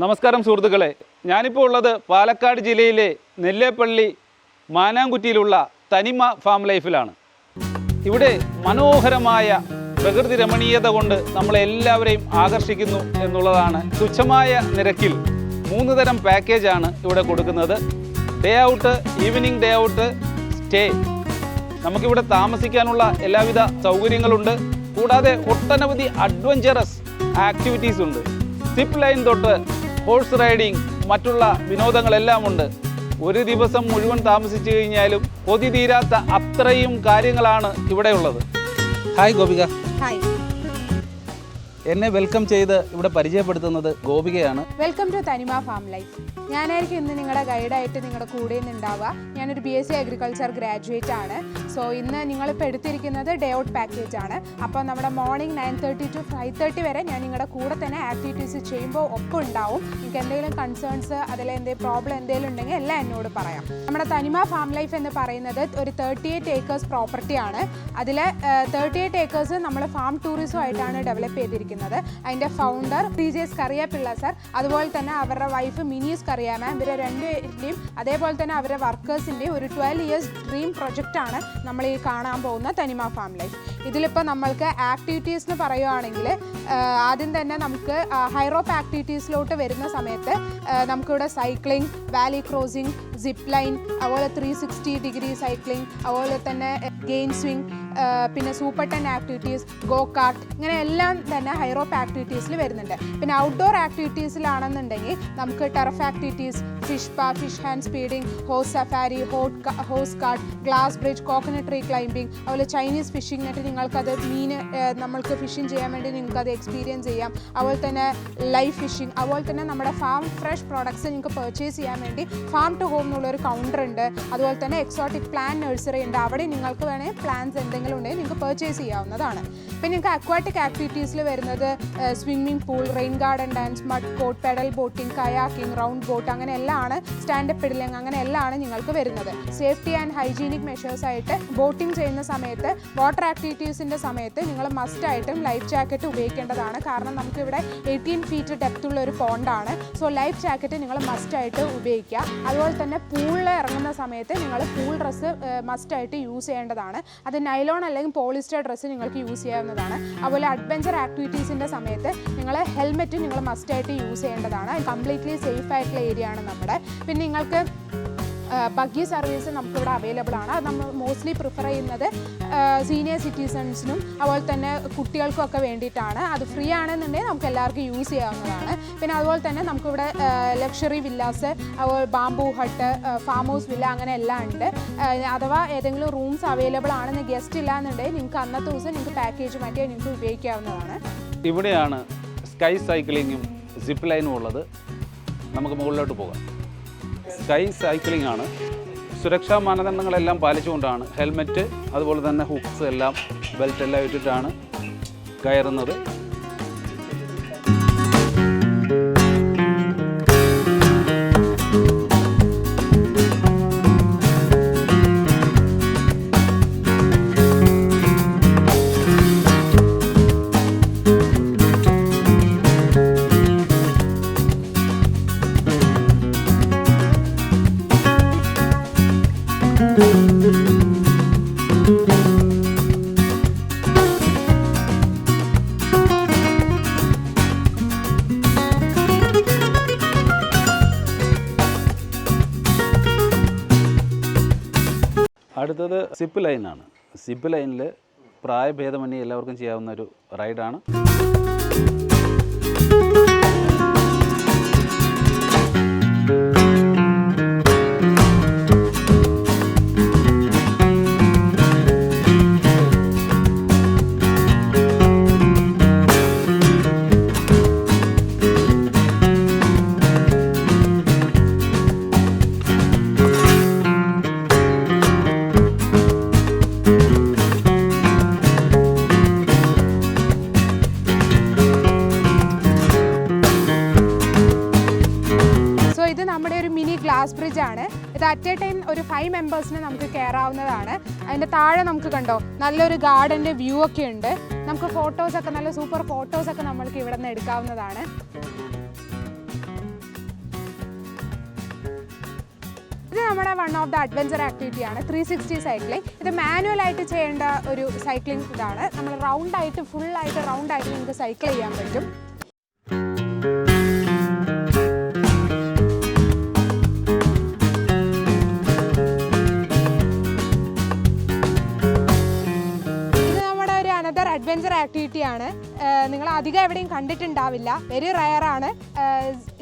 നമസ്കാരം സുഹൃത്തുക്കളെ. ഞാനിപ്പോൾ ഉള്ളത് പാലക്കാട് ജില്ലയിലെ നെല്ലേപ്പള്ളി മാനാങ്കുറ്റിയിലുള്ള തനിമ ഫാം ലൈഫിലാണ്. ഇവിടെ മനോഹരമായ പ്രകൃതി രമണീയത കൊണ്ട് നമ്മളെ എല്ലാവരെയും ആകർഷിക്കുന്നു എന്നുള്ളതാണ് തുച്ഛമായ നിരക്കിൽ മൂന്ന് തരം പാക്കേജാണ് ഇവിടെ കൊടുക്കുന്നത്. Day out evening day out stay നമുക്കിവിടെ താമസിക്കാനുള്ള എല്ലാവിധ സൗകര്യങ്ങളുണ്ട്. കൂടാതെ ഒട്ടനവധി അഡ്വഞ്ചറസ് ആക്ടിവിറ്റീസ് ഉണ്ട്. സിപ്പ് ലൈൻ തൊട്ട് ഹോഴ്സ് റൈഡിംഗ് മറ്റുള്ള വിനോദങ്ങളെല്ലാം ഉണ്ട് ഒരു ദിവസം മുഴുവൻ താമസിച്ചു കഴിഞ്ഞാലും കൊതി തീരാത്ത അത്രയും കാര്യങ്ങളാണ് ഇവിടെ ഉള്ളത് ഹായ് ഗോപിക. ഹായ്. എന്നെ വെൽക്കം ചെയ്ത് ഇവിടെ പരിചയപ്പെടുത്തുന്നത് ഗോപികയാണ്. Welcome to Thanima farm life. ഞാനായിരിക്കും ഇന്ന് നിങ്ങളുടെ ഗൈഡായിട്ട് നിങ്ങളുടെ കൂടെ നിന്നുണ്ടാവുക ഞാനൊരു B S C agriculture graduate ആണ്. സോ ഇന്ന് നിങ്ങളിപ്പോൾ എടുത്തിരിക്കുന്നത് ഡേ ഔട്ട് പാക്കേജ് ആണ്. അപ്പോൾ നമ്മുടെ morning nine thirty to five thirty വരെ ഞാൻ നിങ്ങളുടെ കൂടെ തന്നെ ആക്ടിവിറ്റീസ് ചെയ്യുമ്പോൾ ഒപ്പം ഉണ്ടാവും. നിങ്ങൾക്ക് എന്തെങ്കിലും കൺസേൺസ് അതിൽ എന്തെങ്കിലും പ്രോബ്ലം എന്തെങ്കിലും ഉണ്ടെങ്കിൽ എല്ലാം എന്നോട് പറയാം. നമ്മുടെ തനിമ ഫാം ലൈഫ് എന്ന് പറയുന്നത് ഒരു തേർട്ടി എയ്റ്റ് ഏക്കേഴ്സ് പ്രോപ്പർട്ടിയാണ് അതിൽ തേർട്ടി എയ്റ്റ് ഏക്കേഴ്സ് നമ്മൾ ഫാം ടൂറിസമായിട്ടാണ് ഡെവലപ്പ് ചെയ്തിരിക്കുന്നത്. അതിന്റെ founder P J Skariapillai sir അതുപോലെ തന്നെ അവരുടെ വൈഫ് മിനീസ് മാം ഇവരെ രണ്ടുപേരുടെയും അതേപോലെ തന്നെ അവരുടെ വർക്കേഴ്സിന്റെയും ഒരു ട്വൽവ് ഇയേഴ്സ് ഡ്രീം പ്രൊജക്റ്റാണ് നമ്മൾ ഈ കാണാൻ പോകുന്ന തനിമ ഫാം ലൈഫ്. ഇതിലിപ്പോൾ നമ്മൾക്ക് ആക്ടിവിറ്റീസ് എന്ന് പറയുകയാണെങ്കിൽ ആദ്യം തന്നെ നമുക്ക് ഹൈറോപ്പ് ആക്ടിവിറ്റീസിലോട്ട് വരുന്ന സമയത്ത് നമുക്കിവിടെ cycling valley crossing zip line അതുപോലെ ത്രീ സിക്സ്റ്റി ഡിഗ്രി സൈക്ലിംഗ് അതുപോലെ തന്നെ ഗെയിം സ്വിങ് പിന്നെ super ten activities go kart ഇങ്ങനെ എല്ലാം തന്നെ ഹൈറോപ്പ് ആക്ടിവിറ്റീസിൽ വരുന്നുണ്ട്. പിന്നെ ഔട്ട്ഡോർ ആക്ടിവിറ്റീസിലാണെന്നുണ്ടെങ്കിൽ നമുക്ക് ടർഫ് ആക്ടിവിറ്റീസ് ഫിഷ് പാ fish hand feeding horse safari hot horse cart glass bridge coconut tree climbing അതുപോലെ ചൈനീസ് ഫിഷിംഗ് നെറ്റ് നിങ്ങൾക്കത് മീൻ നമ്മൾക്ക് ഫിഷിംഗ് ചെയ്യാൻ വേണ്ടി നിങ്ങൾക്കത് എക്സ്പീരിയൻസ് ചെയ്യാം. അതുപോലെ തന്നെ ലൈവ് ഫിഷിംഗ് അതുപോലെ തന്നെ നമ്മുടെ ഫാം ഫ്രഷ് പ്രോഡക്ട്സ് നിങ്ങൾക്ക് പർച്ചേസ് ചെയ്യാൻ വേണ്ടി ഫാം ടു ഹോം എന്നുള്ളൊരു കൗണ്ടർ ഉണ്ട്. അതുപോലെ തന്നെ എക്സോട്ടിക് പ്ലാൻ നഴ്സറി ഉണ്ട്. അവിടെ നിങ്ങൾക്ക് വേണമെങ്കിൽ പ്ലാൻസ് എന്തെങ്കിലും ഉണ്ടെങ്കിൽ നിങ്ങൾക്ക് പർച്ചേസ് ചെയ്യാവുന്നതാണ്. പിന്നെ നിങ്ങൾക്ക് അക്വാറ്റിക് ആക്ടിവിറ്റീസിൽ വരുന്നത് swimming pool rain garden dance mud court pedal boating kayaking round boat അങ്ങനെ എല്ലാമാണ് സ്റ്റാൻഡപ്പ് പിഡിലിംഗ് അങ്ങനെ എല്ലാമാണ് നിങ്ങൾക്ക് വരുന്നത്. സേഫ്റ്റി ആൻഡ് ഹൈജീനിക് മെഷേഴ്സ് ആയിട്ട് ബോട്ടിംഗ് ചെയ്യുന്ന സമയത്ത് വാട്ടർ ആക്ടിവിറ്റീസിന്റെ സമയത്ത് നിങ്ങൾ മസ്റ്റ് ആയിട്ടും ലൈഫ് ജാക്കറ്റ് ഉപയോഗിക്കേണ്ടതാണ്. കാരണം നമുക്കിവിടെ എയ്റ്റീൻ ഫീറ്റ് ഡെപ്ത് ഉള്ള ഒരു പോണ്ടാണ് സോ ലൈഫ് ജാക്കറ്റ് നിങ്ങൾ മസ്റ്റ് ആയിട്ട് ഉപയോഗിക്കുക. അതുപോലെ തന്നെ പൂളിൽ ഇറങ്ങുന്ന സമയത്ത് നിങ്ങൾ പൂൾ ഡ്രസ്സ് മസ്റ്റ് ആയിട്ട് യൂസ് ചെയ്യേണ്ടതാണ്. അത് നൈലോൺ അല്ലെങ്കിൽ പോളിസ്റ്റർ ഡ്രസ്സ് നിങ്ങൾക്ക് യൂസ് ചെയ്യാവുന്നതാണ്. അതുപോലെ അഡ്വഞ്ചർ ആക്ടിവിറ്റീസിന്റെ സമയത്ത് നിങ്ങൾ ഹെൽമെറ്റ് നിങ്ങൾ മസ്റ്റായിട്ട് യൂസ് ചെയ്യേണ്ടതാണ്. കംപ്ലീറ്റ്ലി സേഫ് ആയിട്ടുള്ള ഏരിയ ആണ് നമ്മുടെ. പിന്നെ നിങ്ങൾക്ക് ബഗ്ഗി സർവീസ് നമുക്കിവിടെ അവൈലബിൾ ആണ്. അത് നമ്മൾ മോസ്റ്റ്ലി പ്രിഫർ ചെയ്യുന്നത് സീനിയർ സിറ്റിസൺസിനും അതുപോലെ തന്നെ കുട്ടികൾക്കും ഒക്കെ വേണ്ടിയിട്ടാണ്. അത് ഫ്രീ ആണെന്നുണ്ടെങ്കിൽ നമുക്ക് എല്ലാവർക്കും യൂസ് ചെയ്യാവുന്നതാണ്. പിന്നെ അതുപോലെ തന്നെ നമുക്കിവിടെ ലക്ഷറി വില്ലാസ് അതുപോലെ bamboo hut farm house villa അങ്ങനെ എല്ലാം ഉണ്ട്. അഥവാ ഏതെങ്കിലും റൂംസ് അവൈലബിൾ ആണെന്ന് ഗസ്റ്റ് ഇല്ല എന്നുണ്ടെങ്കിൽ നിങ്ങൾക്ക് അന്നത്തെ ദിവസം നിങ്ങൾക്ക് പാക്കേജ് മാറ്റി നിങ്ങൾക്ക് ഉപയോഗിക്കാവുന്നതാണ്. ഇവിടെയാണ് സ്കൈ സൈക്ലിങ്ങും സിപ്പ് ലൈനും ഉള്ളത്. നമുക്ക് മുകളിലോട്ട് പോകാം. സ്കൈ സൈക്ലിംഗ് ആണ്. സുരക്ഷാ മാനദണ്ഡങ്ങളെല്ലാം പാലിച്ചുകൊണ്ടാണ് ഹെൽമെറ്റ് അതുപോലെ തന്നെ ഹുക്സ് എല്ലാം ബെൽറ്റ് എല്ലാം ഇട്ടിട്ടാണ് കയറുന്നത്. അടുത്തത് സിപ്പ് ലൈനാണ് സിപ്പ് ലൈനിൽ പ്രായഭേദമന്യേ എല്ലാവർക്കും ചെയ്യാവുന്ന ഒരു റൈഡാണ്. സോ അറ്റ് എ ടൈം ഒരു ഫൈവ് മെമ്പേഴ്സിന് നമുക്ക് കയറാവുന്നതാണ് അതിന്റെ താഴെ നമുക്ക് കണ്ടോ നല്ലൊരു ഗാർഡന്റെ വ്യൂ ഒക്കെ ഉണ്ട്. നമുക്ക് ഫോട്ടോസൊക്കെ നല്ല സൂപ്പർ ഫോട്ടോസൊക്കെ നമ്മൾക്ക് ഇവിടെ നിന്ന് എടുക്കാവുന്നതാണ്. ഇത് നമ്മുടെ വൺ ഓഫ് ദ അഡ്വഞ്ചർ ആക്ടിവിറ്റിയാണ് ത്രീ സിക്സ്റ്റി സൈക്ലിംഗ് ഇത് മാനുവലായിട്ട് ചെയ്യേണ്ട ഒരു സൈക്ലിംഗ് ഇതാണ്. നമ്മൾ റൗണ്ട് ആയിട്ട് ഫുള്ളായിട്ട് റൗണ്ടായിട്ട് നമുക്ക് സൈക്കിൾ ചെയ്യാൻ പറ്റും. അഡ്വഞ്ചർ ആക്ടിവിറ്റി ആണ്. നിങ്ങൾ അധികം എവിടെയും കണ്ടിട്ടുണ്ടാവില്ല. വെരി റയർ ആണ്.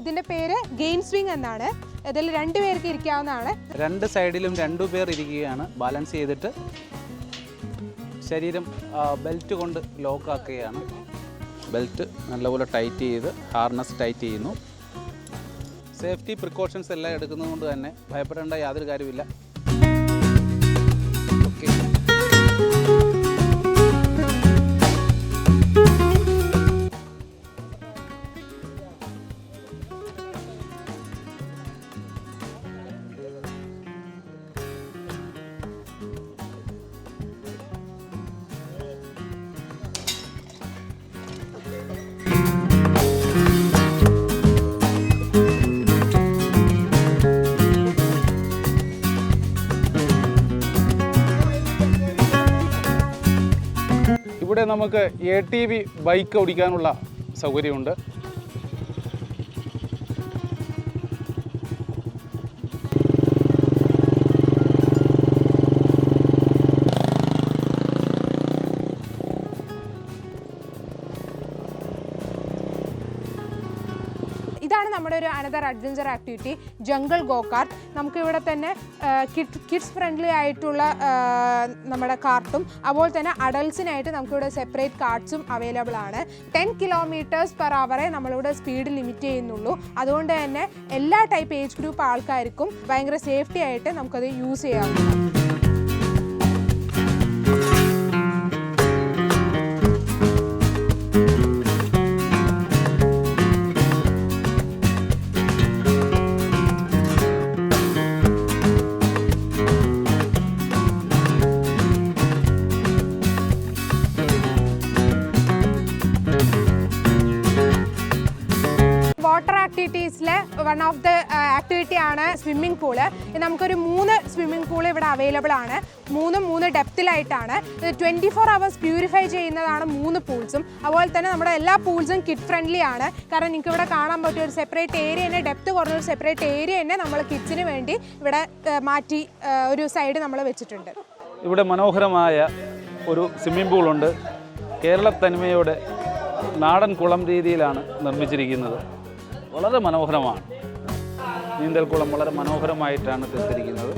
ഇതിന്റെ പേര് ഗെയിം സ്വിംഗ് എന്നാണ്. ഇതിൽ രണ്ട് പേർക്ക് ഇരിക്കാവുന്നതാണ്. രണ്ട് സൈഡിലും രണ്ടു പേർ ഇരിക്കുകയാണ്. ബാലൻസ് ചെയ്തിട്ട് ശരീരം ബെൽറ്റ് കൊണ്ട് ലോക്ക് ആക്കുകയാണ്. ബെൽറ്റ് നല്ലപോലെ ടൈറ്റ് ചെയ്ത് ഹാർനസ് ടൈറ്റ് ചെയ്യുന്നു. സേഫ്റ്റി പ്രിക്കോഷൻസ് എല്ലാം എടുക്കുന്നത് കൊണ്ട് തന്നെ ഭയപ്പെടേണ്ട യാതൊരു കാര്യമില്ല ഓക്കെ ഇവിടെ നമുക്ക് എ ടി വി ബൈക്ക് ഓടിക്കാനുള്ള സൗകര്യമുണ്ട്. ഇതാണ് നമ്മുടെ ഒരു another adventure activity jungle go kart നമുക്ക് ഇവിടെ തന്നെ കിഡ് കിഡ്സ് ഫ്രണ്ട്ലി ആയിട്ടുള്ള നമ്മുടെ കാർട്ടും അതുപോലെ തന്നെ അഡൽസിനായിട്ട് നമുക്കിവിടെ സെപ്പറേറ്റ് കാർട്സും അവൈലബിൾ ആണ്. ടെൻ കിലോമീറ്റേഴ്സ് പെർ അവറെ നമ്മളിവിടെ സ്പീഡ് ലിമിറ്റ് ചെയ്യുന്നുള്ളൂ. അതുകൊണ്ട് തന്നെ എല്ലാ ടൈപ്പ് ഏജ് ഗ്രൂപ്പ് ആൾക്കാർക്കും ഭയങ്കര സേഫ്റ്റി ആയിട്ട് നമുക്കത് യൂസ് ചെയ്യാവുന്നതാണ്. ആക്ടിവിറ്റീസിലെ വൺ ഓഫ് ദ ആക്ടിവിറ്റി ആണ് സ്വിമ്മിംഗ് പൂൾ നമുക്കൊരു മൂന്ന് സ്വിമ്മിംഗ് പൂൾ ഇവിടെ അവൈലബിൾ ആണ്. മൂന്നും മൂന്ന് ഡെപ്തിലായിട്ടാണ് ഇത് ട്വന്റി ഫോർ അവേഴ്സ് പ്യൂരിഫൈ ചെയ്യുന്നതാണ് മൂന്ന് പൂൾസും അതുപോലെ തന്നെ നമ്മുടെ എല്ലാ പൂൾസും കിഡ് ഫ്രണ്ട്ലി ആണ്. കാരണം നിങ്ങൾക്ക് ഇവിടെ കാണാൻ പറ്റിയ ഒരു സെപ്പറേറ്റ് ഏരിയ തന്നെ ഡെപ്ത് കുറഞ്ഞ ഒരു സെപ്പറേറ്റ് ഏരിയ തന്നെ നമ്മൾ കിഡ്സിന് വേണ്ടി ഇവിടെ മാറ്റി ഒരു സൈഡ് നമ്മൾ വെച്ചിട്ടുണ്ട്. ഇവിടെ മനോഹരമായ ഒരു സ്വിമ്മിംഗ് പൂളുണ്ട് കേരള തനിമയോടെ നാടൻ കുളം രീതിയിലാണ് നിർമ്മിച്ചിരിക്കുന്നത്. വളരെ മനോഹരമാണ്. നീന്തൽക്കുളം വളരെ മനോഹരമായിട്ടാണ് തീർത്തിരിക്കുന്നത്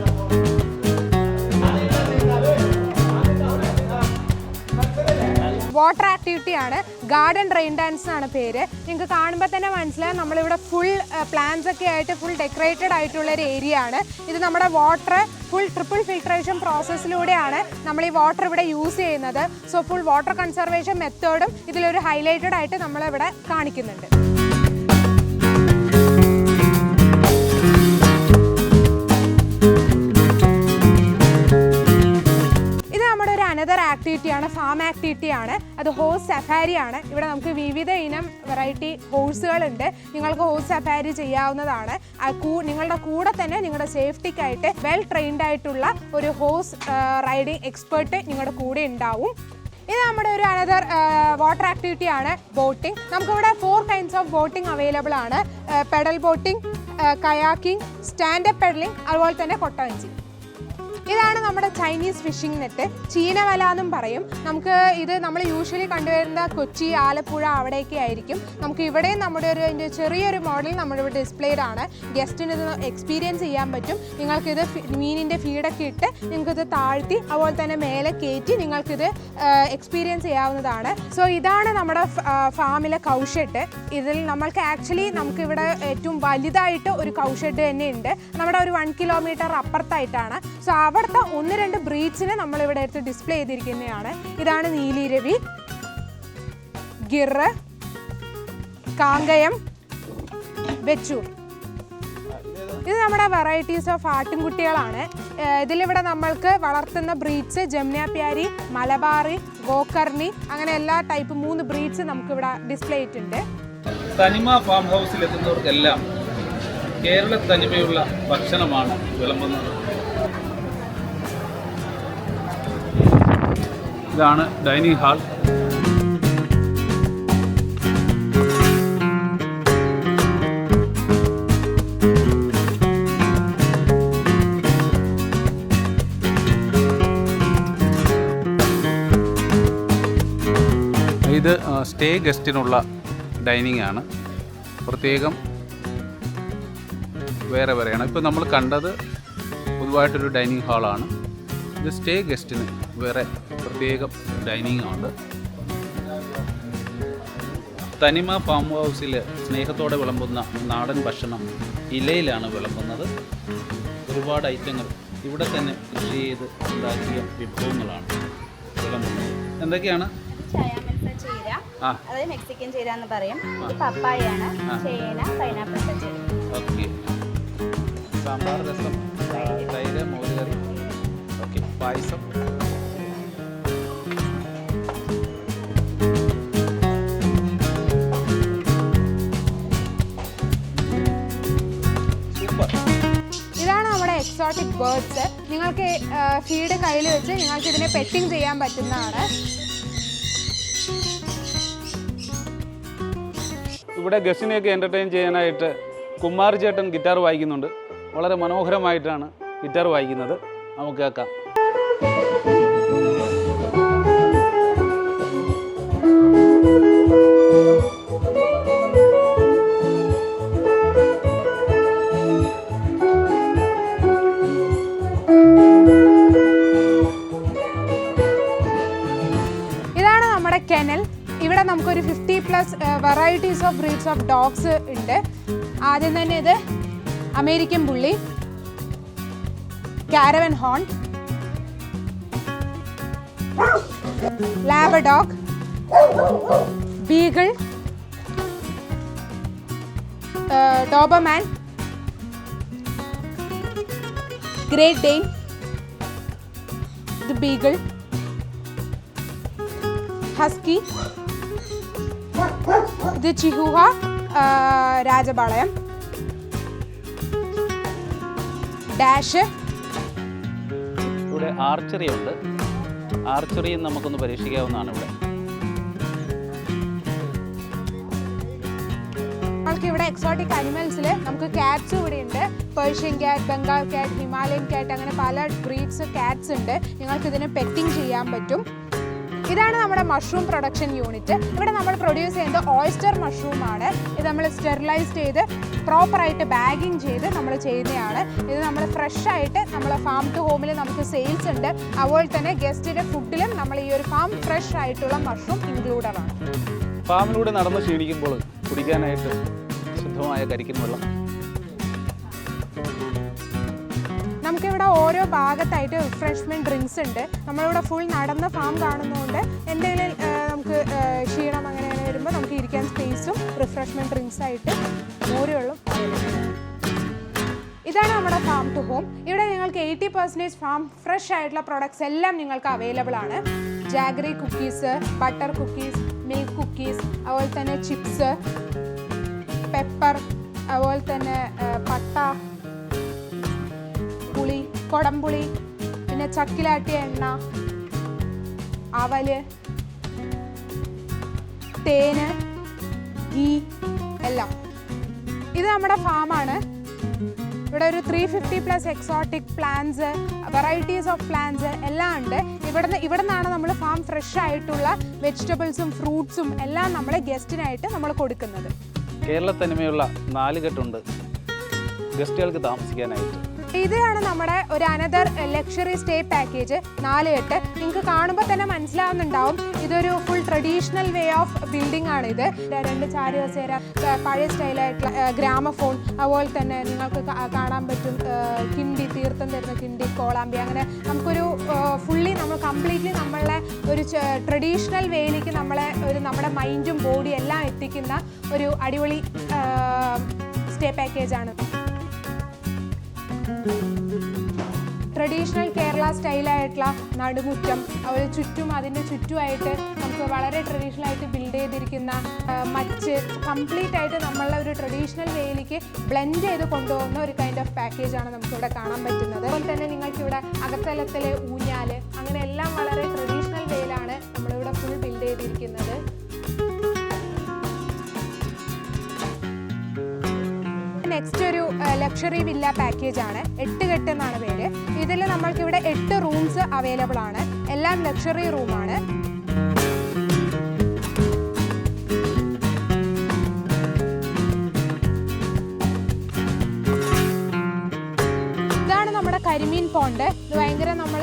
വാട്ടർ ആക്ടിവിറ്റി ആണ്. ഗാർഡൻ റെയിൻ ഡാൻസ് ആണ് പേര്. നിങ്ങൾക്ക് കാണുമ്പോൾ തന്നെ മനസ്സിലാവും നമ്മളിവിടെ ഫുൾ പ്ലാന്റ്സ് ഒക്കെ ആയിട്ട് ഫുൾ ഡെക്കറേറ്റഡ് ആയിട്ടുള്ള ഒരു ഏരിയ ആണ്. ഇത് നമ്മുടെ വാട്ടർ ഫുൾ ട്രിപ്പിൾ ഫിൽട്രേഷൻ പ്രോസസ്സിലൂടെയാണ് നമ്മൾ ഈ വാട്ടർ ഇവിടെ യൂസ് ചെയ്യുന്നത്. സോ ഫുൾ വാട്ടർ കൺസർവേഷൻ മെത്തേഡും ഇതിലൊരു ഹൈലൈറ്റഡ് ആയിട്ട് നമ്മളിവിടെ കാണിക്കുന്നുണ്ട്. ഒരു അനദർ ആക്ടിവിറ്റി ആണ് ഫാം ആക്ടിവിറ്റി ആണ് അത് ഹോഴ്സ് സഫാരി ആണ്. ഇവിടെ നമുക്ക് വിവിധ ഇനം വെറൈറ്റി ഹോഴ്സുകളുണ്ട് നിങ്ങൾക്ക് ഹോഴ്സ് സഫാരി ചെയ്യാവുന്നതാണ്. നിങ്ങളുടെ കൂടെ തന്നെ നിങ്ങളുടെ സേഫ്റ്റിക്കായിട്ട് വെൽ ട്രെയിൻഡ് ആയിട്ടുള്ള ഒരു ഹോഴ്സ് റൈഡിംഗ് എക്സ്പേർട്ട് നിങ്ങളുടെ കൂടെ ഉണ്ടാവും. ഇത് നമ്മുടെ ഒരു അനദർ വാട്ടർ ആക്ടിവിറ്റി ആണ് ബോട്ടിംഗ് നമുക്കിവിടെ four kinds of boating available ആണ്. Pedal boating kayaking stand up pedalling അതുപോലെ തന്നെ കൊട്ടവഞ്ചി ഇതാണ് നമ്മുടെ ചൈനീസ് ഫിഷിംഗ് നെറ്റ് ചീനവല എന്നും പറയും. നമുക്ക് ഇത് നമ്മൾ യൂഷ്വലി കണ്ടുവരുന്ന കൊച്ചി ആലപ്പുഴ അവിടെയൊക്കെ ആയിരിക്കും. നമുക്ക് ഇവിടെയും നമ്മുടെ ഒരു അതിന്റെ ചെറിയൊരു മോഡൽ നമ്മളിവിടെ ഡിസ്പ്ലേഡ് ആണ്. ഗസ്റ്റിന് ഇത് എക്സ്പീരിയൻസ് ചെയ്യാൻ പറ്റും. നിങ്ങൾക്കിത് മീനിന്റെ ഫീഡൊക്കെ ഇട്ട് നിങ്ങൾക്കിത് താഴ്ത്തി അതുപോലെ തന്നെ മേലെ കയറ്റി നിങ്ങൾക്കിത് എക്സ്പീരിയൻസ് ചെയ്യാവുന്നതാണ്. സോ ഇതാണ് നമ്മുടെ ഫാമിലെ കൗഷെട്ട് ഇതിൽ നമ്മൾക്ക് ആക്ച്വലി നമുക്കിവിടെ ഏറ്റവും വലുതായിട്ട് ഒരു കൗഷെട്ട് തന്നെ ഉണ്ട്. നമ്മുടെ ഒരു വൺ കിലോമീറ്റർ അപ്പുറത്തായിട്ടാണ്. സോ അവിടുത്തെ ഒന്ന് രണ്ട് ബ്രീച്ചിനെ നമ്മൾ ഇവിടെ എടുത്ത് ഡിസ്പ്ലേ ചെയ്തിരിക്കുന്നതാണ്. ഇതാണ് നീലിരവി ഗിറ് കാങ്കയം വെച്ചൂർ ഇത് നമ്മുടെ വെറൈറ്റീസ് ഓഫ് ആട്ടിൻകുട്ടികളാണ്. ഇതിലിവിടെ നമ്മൾക്ക് വളർത്തുന്ന ബ്രീഡ്സ് ജംനാപ്യാരി മലബാറി ഗോക്കർണി അങ്ങനെ എല്ലാ ടൈപ്പ് മൂന്ന് ബ്രീഡ്സ് നമുക്കിവിടെ ഡിസ്പ്ലേ ചെയ്തിട്ടുണ്ട്. തനിമ ഫാം ഹൗസിൽ എത്തുന്നവർക്കെല്ലാം കേരള തനിമയുള്ള ഭക്ഷണമാണ് വിളമ്പുന്നത്. ഇതാണ് ഡൈനിങ് ഹാൾ. ഇത് സ്റ്റേ ഗസ്റ്റിനുള്ള ഡൈനിങ് ആണ്. പ്രത്യേകം വേറെ വേറെയാണ്. ഇപ്പോൾ നമ്മൾ കണ്ടത് പൊതുവായിട്ടൊരു ഡൈനിങ് ഹാളാണ് ഇത് സ്റ്റേ ഗസ്റ്റിന് വേറെ പ്രത്യേകം ഡൈനിങ് ഉണ്ട് തനിമ ഫാം ഹൗസിൽ സ്നേഹത്തോടെ വിളമ്പുന്ന നാടൻ ഭക്ഷണം ഇലയിലാണ് വിളമ്പുന്നത്. ഒരുപാട് ഐറ്റങ്ങൾ ഇവിടെ തന്നെ കൃഷി ചെയ്ത് ഉണ്ടാക്കിയ വിഭവങ്ങളാണ് വിളമ്പുന്നത്. എന്തൊക്കെയാണ്? മെക്സിക്കൻ ചീര എന്ന് പറയും. ഇത് പപ്പായാണ് ചേന പൈനാപ്പിൾ ഓക്കെ. സാമ്പാർ രസം തൈര് മോരുകറി ഓക്കെ. പായസം. എക്സോട്ടിക് ബേർഡ്സ് നിങ്ങൾക്ക് ഫീഡ് കയ്യിൽ വെച്ച് നിങ്ങൾക്ക് ഇതിനെ പെറ്റിംഗ് ചെയ്യാൻ പറ്റുന്നതാണ്. ഇവിടെ ഗസ്റ്റിനെയൊക്കെ എന്റർടൈൻ ചെയ്യാനായിട്ട് കുമാർ ചേട്ടൻ ഗിറ്റാർ വായിക്കുന്നുണ്ട്. വളരെ മനോഹരമായിട്ടാണ് ഗിറ്റാർ വായിക്കുന്നത്. നമുക്ക് കേൾക്കാം. Plus varieties of breeds of dogs ഉണ്ട്. ആദ്യം തന്നെ ഇത് അമേരിക്കൻ പുള്ളി caravan hound Labrador beagle Doberman Great Dane beagle husky ഇത് ചിഹുഹ രാജപാളയം ഡാഷ് ഇവിടെ ആർച്ചറി ഉണ്ട്. ആർച്ചറിയും നമുക്കൊന്ന് പരീക്ഷിക്കാവുന്നതാണ് ഇവിടെ. നമ്മൾക്ക് ഇവിടെ എക്സോട്ടിക് അനിമൽസിൽ നമുക്ക് കാറ്റ്സും ഇവിടെ ഉണ്ട്. പേർഷ്യൻ കാറ്റ് ബംഗാൾ കാറ്റ് ഹിമാലയൻ കാറ്റ് അങ്ങനെ പല ബ്രീഡ്സ് കാറ്റ്സ് ഉണ്ട്. നിങ്ങൾക്ക് ഇതിനെ പെറ്റിംഗ് ചെയ്യാൻ പറ്റും. ഇതാണ് നമ്മുടെ മഷ്റൂം പ്രൊഡക്ഷൻ യൂണിറ്റ് ഇവിടെ നമ്മൾ പ്രൊഡ്യൂസ് ചെയ്യുന്നത് ഓയിസ്റ്റർ മഷ്റൂം ആണ്. ഇത് നമ്മൾ സ്റ്റെറിലൈസ് ചെയ്ത് പ്രോപ്പറായിട്ട് ബാഗിങ് ചെയ്ത് നമ്മൾ ചെയ്യുന്നതാണ്. ഇത് നമ്മൾ ഫ്രഷ് ആയിട്ട് നമ്മൾ ഫാം ടു ഹോമിൽ നമുക്ക് സെയിൽസ് ഉണ്ട്. അതുപോലെ തന്നെ ഗസ്റ്റിന്റെ ഫുഡിലും നമ്മൾ ഈ ഒരു ഫാം ഫ്രഷ് ആയിട്ടുള്ള മഷ്റൂം ഇൻക്ലൂഡഡ് ആണ്. ഫാമിലൂടെ നടന്ന് ക്ഷീണിക്കുമ്പോൾ കുടിക്കാനായിട്ട് ശുദ്ധമായ കരിക്കിൻ വെള്ളം നമുക്കിവിടെ ഓരോ ഭാഗത്തായിട്ട് റിഫ്രഷ്മെന്റ് ഡ്രിങ്ക്സ് ഉണ്ട്. നമ്മളിവിടെ ഫുൾ നടന്ന ഫാം കാണുന്നതുകൊണ്ട് എന്തെങ്കിലും നമുക്ക് ക്ഷീണം അങ്ങനെ അങ്ങനെ വരുമ്പോൾ നമുക്ക് ഇരിക്കാൻ സ്പേസും റിഫ്രഷ്മെന്റ് ഡ്രിങ്ക്സ് ആയിട്ട് മോരുകളും ഇതാണ് നമ്മുടെ ഫാം ടു ഹോം ഇവിടെ നിങ്ങൾക്ക് എയ്റ്റി പെർസെന്റേജ് ഫാം ഫ്രഷ് ആയിട്ടുള്ള പ്രോഡക്ട്സ് എല്ലാം നിങ്ങൾക്ക് അവൈലബിൾ ആണ്. Jaggery cookies butter cookies milk cookies അതുപോലെ തന്നെ ചിപ്സ് പെപ്പർ അതുപോലെ തന്നെ പട്ട കൊടംപുളി പിന്നെ ചക്കിലാട്ടിയ എണ്ണ അവൽ തേന് ഈ എല്ലാം. ഇത് നമ്മുടെ ഫാമാണ്. ഇവിടെ ഒരു three fifty plus exotic plants varieties of plants എല്ലാം ഉണ്ട്. ഇവിടെ ഇവിടെ നിന്നാണ് നമ്മൾ ഫാം ഫ്രഷ് ആയിട്ടുള്ള വെജിറ്റബിൾസും ഫ്രൂട്ട്സും എല്ലാം നമ്മൾ ഗസ്റ്റിനായിട്ട് നമ്മൾ കൊടുക്കുന്നത്. കേരള തനിമയുള്ള നാലുകെട്ടുണ്ട് ഗസ്റ്റുകൾക്ക് താമസിക്കാനായിട്ട്. ഇതാണ് നമ്മുടെ ഒരു അനദർ ലക്ഷറി സ്റ്റേ പാക്കേജ് നാല് എട്ട്. നിങ്ങൾക്ക് കാണുമ്പോൾ തന്നെ മനസ്സിലാവുന്നുണ്ടാവും. ഇതൊരു full traditional way of building ആണ് ഇത്. രണ്ട് ചാരി കസേര പഴയ സ്റ്റൈലായിട്ടുള്ള ഗ്രാമഫോൺ. അതുപോലെ തന്നെ നിങ്ങൾക്ക് കാണാൻ പറ്റും കിണ്ടി തീർത്ഥം തരുന്ന കിണ്ടി കോളാമ്പി. അങ്ങനെ നമുക്കൊരു ഫുള്ളി നമ്മൾ കംപ്ലീറ്റ്ലി നമ്മളെ ഒരു ട്രഡീഷണൽ വേയിലേക്ക് നമ്മളെ ഒരു നമ്മുടെ മൈൻഡും ബോഡിയും എല്ലാം എത്തിക്കുന്ന ഒരു അടിപൊളി സ്റ്റേ പാക്കേജാണ് ട്രഡീഷണൽ കേരള സ്റ്റൈലായിട്ടുള്ള നടുമുറ്റം അതുപോലെ ചുറ്റും അതിന്റെ ചുറ്റുമായിട്ട് നമുക്ക് വളരെ ട്രഡീഷണൽ ആയിട്ട് ബിൽഡ് ചെയ്തിരിക്കുന്ന മച്ച് കംപ്ലീറ്റ് ആയിട്ട് നമ്മളുടെ ഒരു ട്രഡീഷണൽ വേയിലേക്ക് ബ്ലെൻഡ് ചെയ്ത് കൊണ്ടുപോകുന്ന ഒരു കൈൻഡ് ഓഫ് പാക്കേജ് ആണ് നമുക്ക് ഇവിടെ കാണാൻ പറ്റുന്നത്. അതുപോലെ തന്നെ നിങ്ങൾക്കിവിടെ അകത്തലത്തിലെ ഊഞ്ഞാൽ അങ്ങനെ എല്ലാം വളരെ ട്രഡീഷണൽ വേയിലാണ് നെക്സ്റ്റ് ഒരു ലക്ഷറി വില്ല പാക്കേജ് ആണ്. എട്ട് കെട്ട് എന്നാണ് പേര്. ഇതിൽ നമ്മൾക്ക് ഇവിടെ എട്ട് റൂംസ് അവൈലബിൾ ആണ്. എല്ലാം ലക്ഷറി റൂമാണ് കരിമീൻ പോണ്ട് ഇത് ഭയങ്കര നമ്മൾ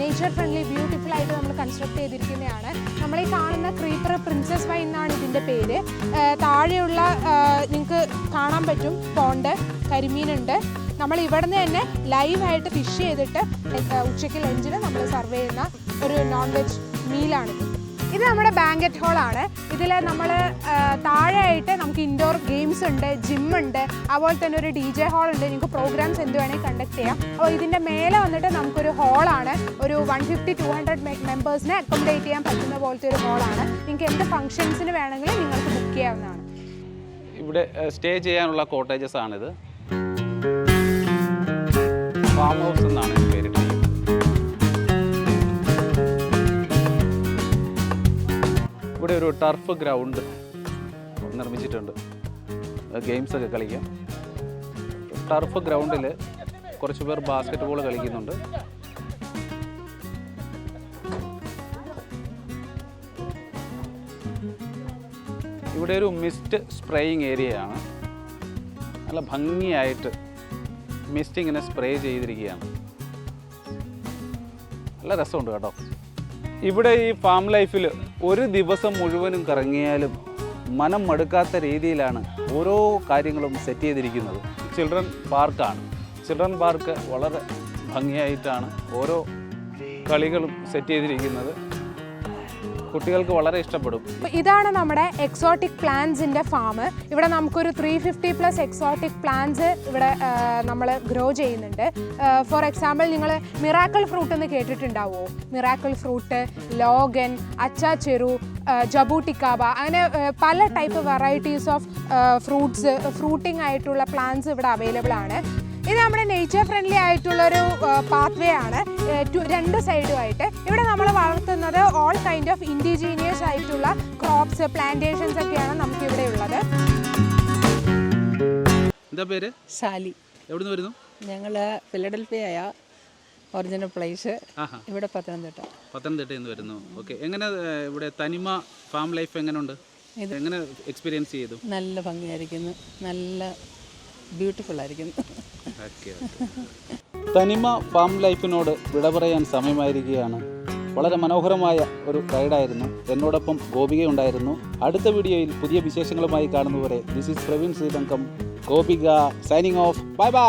നേച്ചർ ഫ്രണ്ട്ലി ബ്യൂട്ടിഫുൾ ആയിട്ട് നമ്മൾ കൺസ്ട്രക്ട് ചെയ്തിരിക്കുന്നതാണ് നമ്മൾ ഈ കാണുന്ന ക്രീപ്പർ പ്രിൻസസ് വൈ എന്നാണ് ഇതിന്റെ പേര്. താഴെയുള്ള നിങ്ങൾക്ക് കാണാൻ പറ്റും പോണ്ട് കരിമീനുണ്ട്. നമ്മൾ ഇവിടുന്ന് തന്നെ ലൈവായിട്ട് ഫിഷ് ചെയ്തിട്ട് ഉച്ചയ്ക്ക് ലഞ്ചിന് നമ്മൾ സർവ് ചെയ്യുന്ന ഒരു നോൺ വെജ് മീലാണിത് ഇത് നമ്മുടെ ബാങ്കറ്റ് ഹോളാണ് ഇതിൽ നമ്മൾ താഴെയായിട്ട് നമുക്ക് ഇൻഡോർ ഗെയിംസ് ഉണ്ട് ജിം ഉണ്ട് അതുപോലെ തന്നെ ഒരു ഡി ജെ ഹാൾ ഉണ്ട്. നിങ്ങൾക്ക് പ്രോഗ്രാംസ് എന്ത് വേണമെങ്കിൽ കണ്ടക്ട് ചെയ്യാം. അപ്പോൾ ഇതിന്റെ മേലെ വന്നിട്ട് നമുക്കൊരു ഹോളാണ് ഒരു വൺ ഫിഫ്റ്റി ടു ഹൺഡ്രഡ് മെമ്പേഴ്സിനെ അക്കോമഡേറ്റ് ചെയ്യാൻ പറ്റുന്ന പോലത്തെ ഒരു ഹോളാണ് നിങ്ങൾക്ക് എന്ത് ഫംഗ്ഷൻസിന് വേണമെങ്കിലും നിങ്ങൾക്ക് ബുക്ക് ചെയ്യാവുന്നതാണ്. ഇവിടെ സ്റ്റേ ചെയ്യാനുള്ള കോട്ടേജസ് ആണിത്. ഫാം ഹൗസ് എന്നാണ്. ഇവിടെ ഒരു ടർഫ് ഗ്രൗണ്ട് നിർമ്മിച്ചിട്ടുണ്ട്. ഗെയിംസ് ഒക്കെ കളിക്കാം. ടർഫ് ഗ്രൗണ്ടിൽ കുറച്ച് പേർ ബാസ്ക്കറ്റ് ബോൾ കളിക്കുന്നുണ്ട്. ഇവിടെ ഒരു മിസ്റ്റ് സ്പ്രേയിങ് ഏരിയയാണ് നല്ല ഭംഗിയായിട്ട് മിസ്റ്റ് ഇങ്ങനെ സ്പ്രേ ചെയ്തിരിക്കുകയാണ്. നല്ല രസമുണ്ട് കേട്ടോ. ഇവിടെ ഈ ഫാം ലൈഫിൽ ഒരു ദിവസം മുഴുവനും കറങ്ങിയാലും മനം മടുക്കാത്ത രീതിയിലാണ് ഓരോ കാര്യങ്ങളും സെറ്റ് ചെയ്തിരിക്കുന്നത്. ചിൽഡ്രൻ പാർക്കാണ് ചിൽഡ്രൻ പാർക്ക് വളരെ ഭംഗിയായിട്ടാണ് ഓരോ കളികളും സെറ്റ് ചെയ്തിരിക്കുന്നത്. കുട്ടികൾക്ക് വളരെ ഇഷ്ടപ്പെടും. ഇതാണ് നമ്മുടെ എക്സോട്ടിക് പ്ലാന്റ്സിന്റെ ഫാം ഇവിടെ നമുക്കൊരു three fifty plus exotic plants ഇവിടെ നമ്മൾ ഗ്രോ ചെയ്യുന്നുണ്ട്. ഫോർ എക്സാമ്പിൾ നിങ്ങൾ മിറാക്കിൾ ഫ്രൂട്ട് എന്ന് കേട്ടിട്ടുണ്ടാവുമോ miracle fruit longan achachairu jabuticaba അങ്ങനെ പല type varieties of fruits fruiting ആയിട്ടുള്ള പ്ലാന്റ്സ് ഇവിടെ അവൈലബിൾ ആണ്. ഇത് നമ്മുടെ നേച്ചർ ഫ്രണ്ട്ലി ആയിട്ടുള്ളൊരു പാത്വേ ആണ്. ഏഹ് ടു- രണ്ട് സൈഡുമായിട്ട് ഇവിടെ നമ്മൾ വളർത്തുന്നത് ഓൾ കൈൻഡ് ഓഫ് ഇൻഡിജീനിയസ് ആയിട്ടുള്ള ക്രോപ്സ് പ്ലാന്റേഷൻസ് ഒക്കെയാണ് നമുക്ക് ഇവിടെ ഉള്ളത്. എന്താ പേര്? സാലി. എവിടുന്ന് വരുന്നു? ഞങ്ങൾ ഫിലഡൽഫിയയ ഒറിജിനൽ പ്ലേസ് ഇവിടെ പത്തനംതിട്ട. പത്തനംതിട്ടയിൽ നിന്ന് വരുന്നു. ഓക്കെ. എങ്ങനെ ഇവിടെ തനിമ ഫാം ലൈഫ് എങ്ങനെയുണ്ട് എങ്ങനെ എക്സ്പീരിയൻസ് ചെയ്തു? നല്ല ഭംഗിയായിരിക്കുന്നു. നല്ല ബ്യൂട്ടിഫുൾ ആയിരിക്കും. തനിമ ഫാം ലൈഫിനോട് വിട പറയാൻ സമയമായിരിക്കുകയാണ്. വളരെ മനോഹരമായ ഒരു റൈഡായിരുന്നു എന്നോടൊപ്പം ഗോപികയുണ്ടായിരുന്നു അടുത്ത വീഡിയോയിൽ പുതിയ വിശേഷങ്ങളുമായി കാണുന്നവരെ this is Praveen Sreelankam. Gopika signing off bye bye